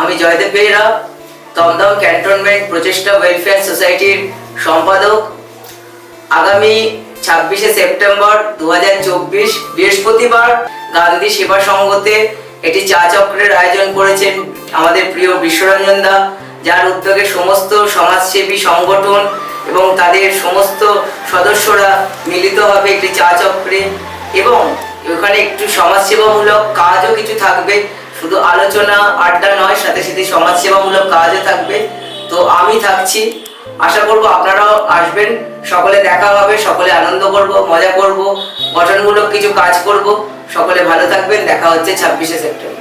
আমি Joydeb Behera Dumdum cantonment Prochesta welfare সোসাইটির সম্পাদক। আগামী ছাব্বিশে সেপ্টেম্বর দু বৃহস্পতিবার গান্ধী সেবা সংঘতে একটি চা চক্রের আয়োজন করেছেন আমাদের প্রিয় বিশ্বরঞ্জন দা, যার উদ্যোগে সমস্ত সমাজসেবী সংগঠন এবং তাদের সমস্ত সদস্যরা মিলিত হবে একটি চা চক্রে। এবং ওখানে একটু সমাজসেবামূলক কাজও কিছু থাকবে। শুধু আলোচনা, আড্ডা নয়, সাথে সাথে সমাজসেবামূলক কাজও থাকবে। তো আমি থাকছি। আশা করব আপনারাও আসবেন। সকলে দেখা হবে, সকলে আনন্দ করব, মজা করব, গঠনমূলক কিছু কাজ করব। সকলে ভালো থাকবেন। দেখা হচ্ছে ছাব্বিশে সেপ্টেম্বর।